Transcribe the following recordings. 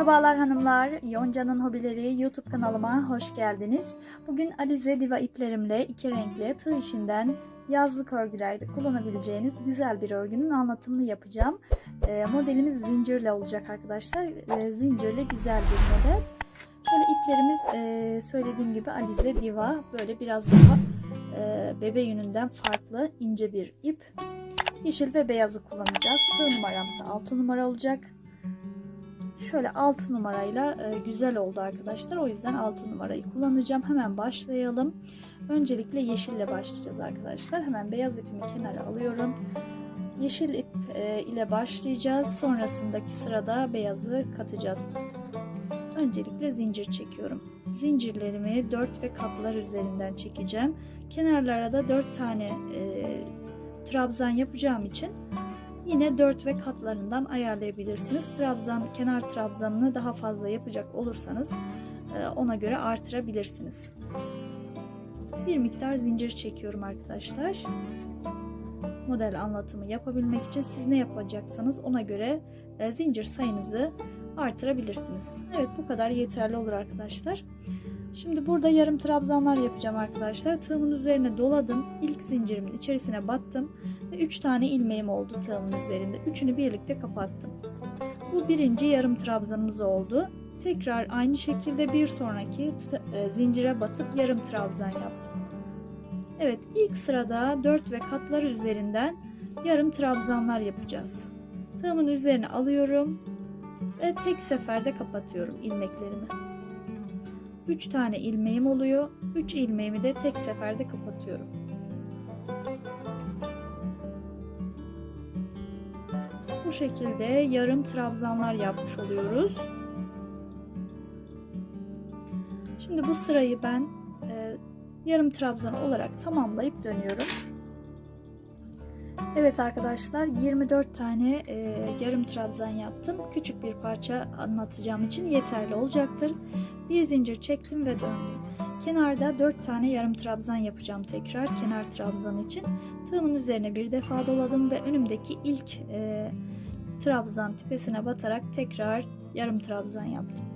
Merhabalar hanımlar, Yonca'nın Hobileri YouTube kanalıma hoş geldiniz. Bugün Alize Diva iplerimle iki renkli tığ işinden yazlık örgülerde kullanabileceğiniz güzel bir örgünün anlatımını yapacağım. E, modelimiz zincirle olacak arkadaşlar. E, zincirli güzel bir model. Şöyle iplerimiz e, söylediğim gibi Alize Diva böyle biraz daha e, bebe yününden farklı ince bir ip. Yeşil ve beyazı kullanacağız. Tığ numaramsa 6 numara olacak. Şöyle 6 numarayla e, güzel oldu arkadaşlar. O yüzden 6 numarayı kullanacağım. Hemen başlayalım. Öncelikle yeşille başlayacağız arkadaşlar. Hemen beyaz ipimi kenara alıyorum. Yeşil ip e, ile başlayacağız. Sonrasındaki sırada beyazı katacağız. Öncelikle zincir çekiyorum. Zincirlerimi 4 ve katlar üzerinden çekeceğim. Kenarlara da 4 tane e, trabzan yapacağım için Yine 4 ve katlarından ayarlayabilirsiniz. Trabzan, kenar trabzanını daha fazla yapacak olursanız e, ona göre artırabilirsiniz. Bir miktar zincir çekiyorum arkadaşlar. Model anlatımı yapabilmek için siz ne yapacaksanız ona göre e, zincir sayınızı artırabilirsiniz. Evet bu kadar yeterli olur arkadaşlar. Şimdi burada yarım trabzanlar yapacağım arkadaşlar. Tığımın üzerine doladım. İlk zincirimin içerisine battım. Ve 3 tane ilmeğim oldu tığımın üzerinde. Üçünü birlikte kapattım. Bu birinci yarım trabzanımız oldu. Tekrar aynı şekilde bir sonraki e, zincire batıp yarım trabzan yaptım. Evet ilk sırada 4 ve katları üzerinden yarım trabzanlar yapacağız. Tığımın üzerine alıyorum ve tek seferde kapatıyorum ilmeklerimi. 3 tane ilmeğim oluyor. 3 ilmeğimi de tek seferde kapatıyorum. Bu şekilde yarım trabzanlar yapmış oluyoruz. Şimdi bu sırayı ben e, yarım trabzan olarak tamamlayıp dönüyorum. Evet arkadaşlar 24 tane e, yarım trabzan yaptım. Küçük bir parça anlatacağım için yeterli olacaktır. Bir zincir çektim ve döndüm. Kenarda 4 tane yarım trabzan yapacağım tekrar kenar trabzan için. Tığımın üzerine bir defa doladım ve önümdeki ilk e, trabzan tepesine batarak tekrar yarım trabzan yaptım.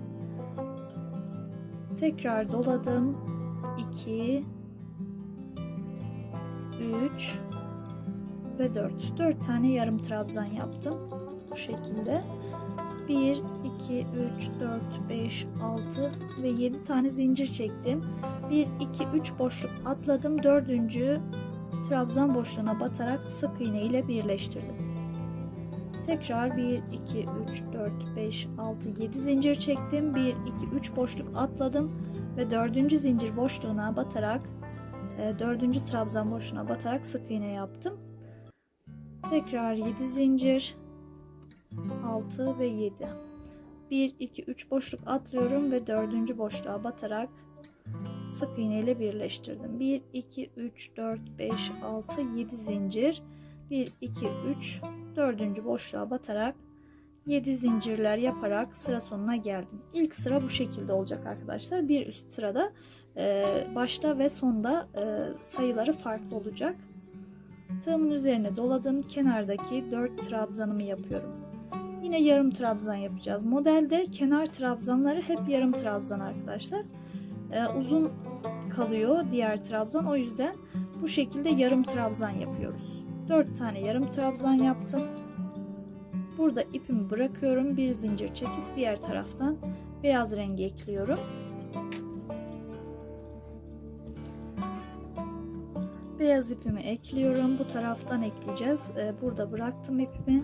Tekrar doladım. 2 3 ve 4. 4 tane yarım trabzan yaptım. Bu şekilde. 1, 2, 3, 4, 5, 6 ve 7 tane zincir çektim. 1, 2, 3 boşluk atladım. 4. trabzan boşluğuna batarak sık iğne ile birleştirdim. Tekrar 1, 2, 3, 4, 5, 6, 7 zincir çektim. 1, 2, 3 boşluk atladım ve 4. zincir boşluğuna batarak 4. trabzan boşluğuna batarak sık iğne yaptım. Tekrar 7 zincir 6 ve 7 1 2 3 boşluk atlıyorum ve 4. boşluğa batarak sık iğne ile birleştirdim 1 2 3 4 5 6 7 zincir 1 2 3 4. boşluğa batarak 7 zincirler yaparak sıra sonuna geldim. İlk sıra bu şekilde olacak arkadaşlar. Bir üst sırada başta ve sonda sayıları farklı olacak. Tığımın üzerine doladım. Kenardaki 4 trabzanımı yapıyorum. Yine yarım trabzan yapacağız. Modelde kenar trabzanları hep yarım trabzan arkadaşlar. Ee, uzun kalıyor diğer trabzan. O yüzden bu şekilde yarım trabzan yapıyoruz. 4 tane yarım trabzan yaptım. Burada ipimi bırakıyorum. Bir zincir çekip diğer taraftan beyaz rengi ekliyorum. beyaz ipimi ekliyorum. Bu taraftan ekleyeceğiz. Burada bıraktım ipimi.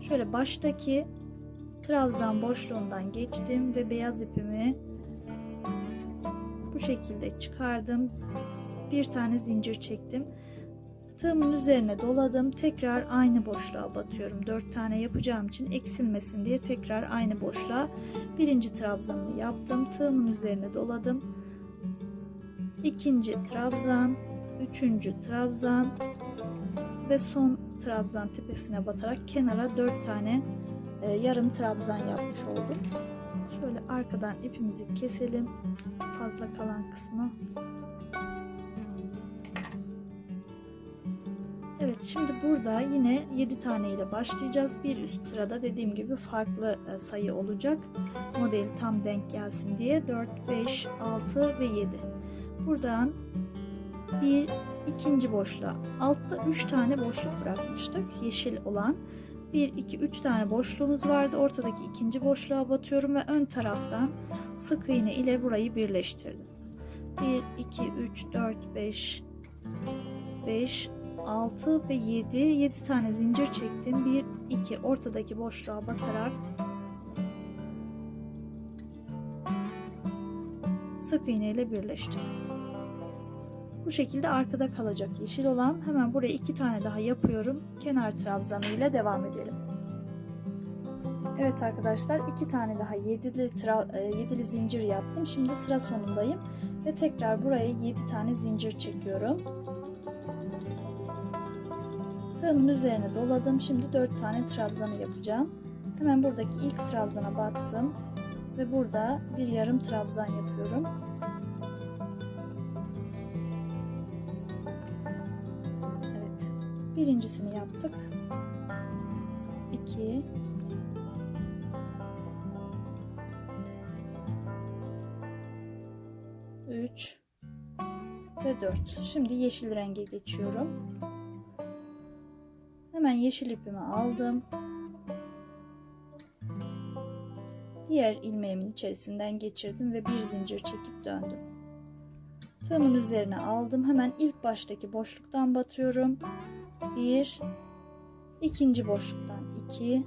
Şöyle baştaki trabzan boşluğundan geçtim ve beyaz ipimi bu şekilde çıkardım. Bir tane zincir çektim. Tığımın üzerine doladım. Tekrar aynı boşluğa batıyorum. 4 tane yapacağım için eksilmesin diye tekrar aynı boşluğa birinci trabzanımı yaptım. Tığımın üzerine doladım. İkinci trabzan, üçüncü trabzan ve son trabzan tepesine batarak kenara dört tane e, yarım trabzan yapmış oldum. Şöyle arkadan ipimizi keselim. Fazla kalan kısmı. Evet şimdi burada yine 7 tane ile başlayacağız. Bir üst sırada dediğim gibi farklı e, sayı olacak. Model tam denk gelsin diye 4, 5, 6 ve 7. Buradan bir ikinci boşluğa altta 3 tane boşluk bırakmıştık yeşil olan. 1, 2, 3 tane boşluğumuz vardı. Ortadaki ikinci boşluğa batıyorum ve ön taraftan sık iğne ile burayı birleştirdim. 1, 2, 3, 4, 5, 5, 6 ve 7. 7 tane zincir çektim. 1, 2 ortadaki boşluğa batarak sık iğne ile birleştirdim. Bu şekilde arkada kalacak yeşil olan. Hemen buraya iki tane daha yapıyorum. Kenar trabzanı ile devam edelim. Evet arkadaşlar iki tane daha yedili, tra, e, yedili zincir yaptım. Şimdi sıra sonundayım. Ve tekrar buraya 7 tane zincir çekiyorum. Tığımın üzerine doladım. Şimdi 4 tane trabzanı yapacağım. Hemen buradaki ilk trabzana battım. Ve burada bir yarım trabzan yapıyorum. Evet. Birincisini yaptık. 2 3 ve 4. Şimdi yeşil renge geçiyorum. Hemen yeşil ipimi aldım. Diğer ilmeğimin içerisinden geçirdim ve bir zincir çekip döndüm. Tığımın üzerine aldım. Hemen ilk baştaki boşluktan batıyorum. 1 ikinci boşluktan 2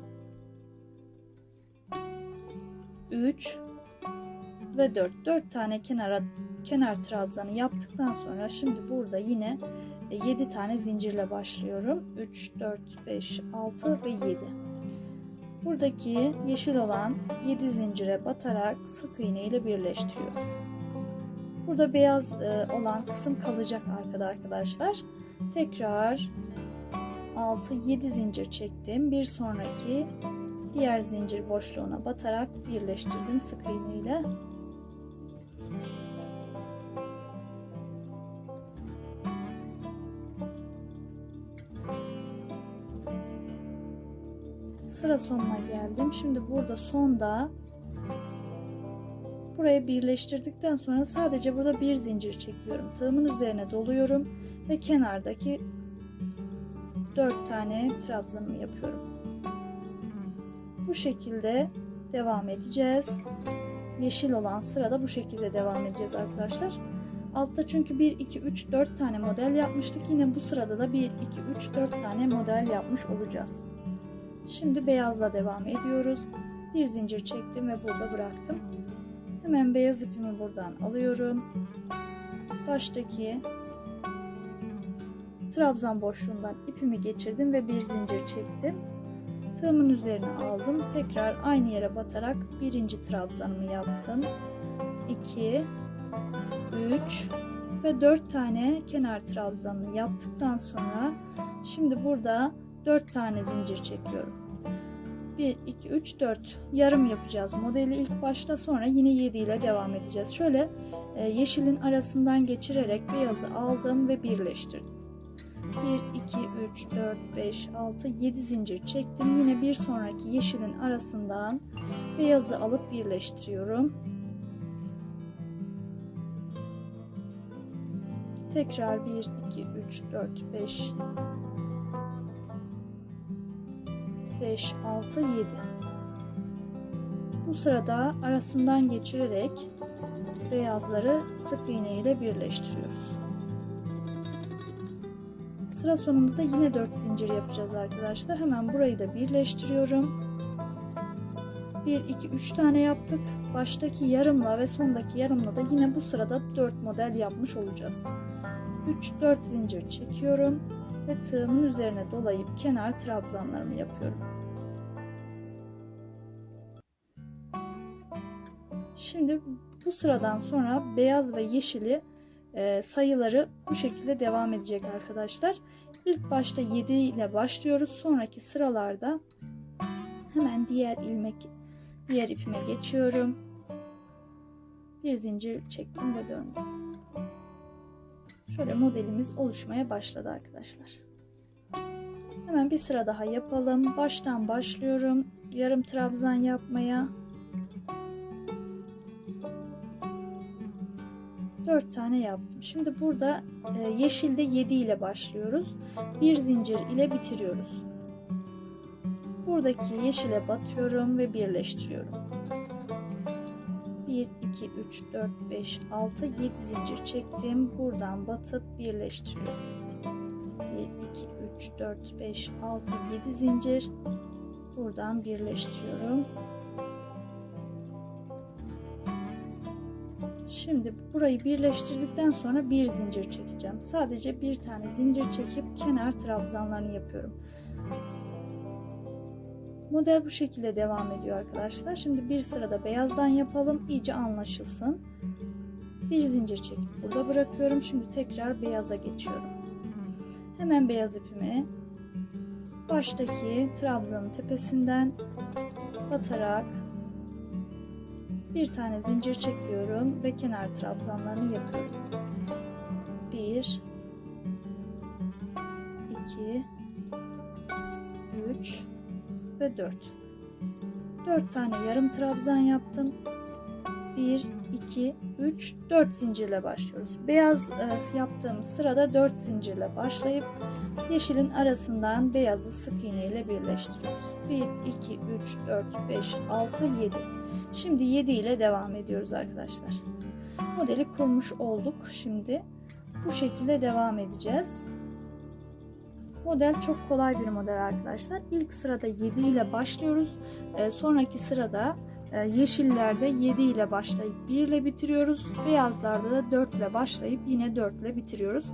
3 ve 4 4 tane kenara kenar trabzanı yaptıktan sonra şimdi burada yine 7 tane zincirle başlıyorum. 3 4 5 6 ve 7. Buradaki yeşil olan 7 zincire batarak sık iğne ile birleştiriyorum. Burada beyaz olan kısım kalacak arkada arkadaşlar. Tekrar 6 7 zincir çektim. Bir sonraki diğer zincir boşluğuna batarak birleştirdim sık iğne ile. Sıra sonuna geldim. Şimdi burada sonda burayı birleştirdikten sonra sadece burada bir zincir çekiyorum. Tığımın üzerine doluyorum ve kenardaki 4 tane trabzanımı yapıyorum. Bu şekilde devam edeceğiz. Yeşil olan sırada bu şekilde devam edeceğiz arkadaşlar. Altta çünkü 1, 2, 3, 4 tane model yapmıştık. Yine bu sırada da 1, 2, 3, 4 tane model yapmış olacağız. Şimdi beyazla devam ediyoruz. Bir zincir çektim ve burada bıraktım. Hemen beyaz ipimi buradan alıyorum. Baştaki trabzan boşluğundan ipimi geçirdim ve bir zincir çektim. Tığımın üzerine aldım. Tekrar aynı yere batarak birinci trabzanımı yaptım. 2 3 ve 4 tane kenar trabzanını yaptıktan sonra şimdi burada 4 tane zincir çekiyorum. 1 2 3 4 yarım yapacağız modeli ilk başta sonra yine 7 ile devam edeceğiz. Şöyle e, yeşilin arasından geçirerek beyazı aldım ve birleştirdim. 1 2 3 4 5 6 7 zincir çektim. Yine bir sonraki yeşilin arasından beyazı alıp birleştiriyorum. Tekrar 1 2 3 4 5 5 6 7 Bu sırada arasından geçirerek beyazları sık iğne ile birleştiriyoruz. Sıra sonunda da yine 4 zincir yapacağız arkadaşlar. Hemen burayı da birleştiriyorum. 1 2 3 tane yaptık. Baştaki yarımla ve sondaki yarımla da yine bu sırada 4 model yapmış olacağız. 3 4 zincir çekiyorum ve tığımın üzerine dolayıp kenar trabzanlarımı yapıyorum. Şimdi bu sıradan sonra beyaz ve yeşili e, sayıları bu şekilde devam edecek arkadaşlar. İlk başta 7 ile başlıyoruz. Sonraki sıralarda hemen diğer ilmek diğer ipime geçiyorum. Bir zincir çektim ve döndüm. Şöyle modelimiz oluşmaya başladı arkadaşlar. Hemen bir sıra daha yapalım. Baştan başlıyorum. Yarım trabzan yapmaya. 4 tane yaptım. Şimdi burada e, yeşilde 7 ile başlıyoruz. Bir zincir ile bitiriyoruz. Buradaki yeşile batıyorum ve birleştiriyorum. 1, 2, 3, 4, 5, 6, 7 zincir çektim. Buradan batıp birleştiriyorum. 1, 2, 3, 4, 5, 6, 7 zincir. Buradan birleştiriyorum. Şimdi burayı birleştirdikten sonra bir zincir çekeceğim. Sadece bir tane zincir çekip kenar trabzanlarını yapıyorum. Model bu şekilde devam ediyor arkadaşlar. Şimdi bir sırada beyazdan yapalım. iyice anlaşılsın. Bir zincir çekip burada bırakıyorum. Şimdi tekrar beyaza geçiyorum. Hemen beyaz ipimi baştaki trabzanın tepesinden batarak bir tane zincir çekiyorum ve kenar trabzanlarını yapıyorum. 1 2 3 ve 4 4 tane yarım trabzan yaptım 1 2 3 4 zincirle başlıyoruz. Beyaz e, yaptığımız sırada 4 zincirle başlayıp yeşilin arasından beyazı sık iğne ile birleştiriyoruz. 1 2 3 4 5 6 7 şimdi 7 ile devam ediyoruz arkadaşlar. Modeli kurmuş olduk. Şimdi bu şekilde devam edeceğiz. Model çok kolay bir model arkadaşlar. İlk sırada 7 ile başlıyoruz. E, sonraki sırada yeşillerde 7 ile başlayıp 1 ile bitiriyoruz. Beyazlarda da 4 ile başlayıp yine 4 ile bitiriyoruz.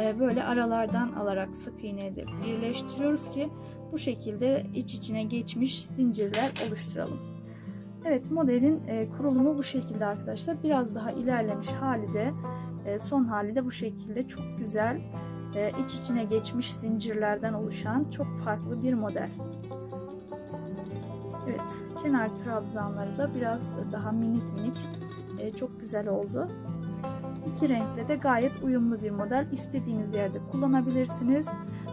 E, böyle aralardan alarak sık iğne edip birleştiriyoruz ki bu şekilde iç içine geçmiş zincirler oluşturalım. Evet modelin e, kurulumu bu şekilde arkadaşlar. Biraz daha ilerlemiş hali de e, son hali de bu şekilde çok güzel e, iç içine geçmiş zincirlerden oluşan çok farklı bir model. Evet, kenar trabzanları da biraz daha minik minik e, çok güzel oldu. İki renkle de gayet uyumlu bir model. İstediğiniz yerde kullanabilirsiniz.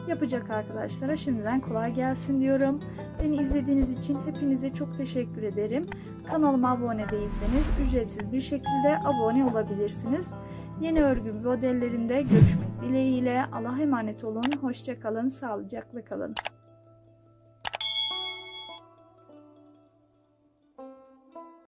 Yapacak arkadaşlara şimdiden kolay gelsin diyorum. Beni izlediğiniz için hepinize çok teşekkür ederim. Kanalıma abone değilseniz ücretsiz bir şekilde abone olabilirsiniz. Yeni örgü modellerinde görüşmek dileğiyle. Allah'a emanet olun. Hoşçakalın. Sağlıcakla kalın.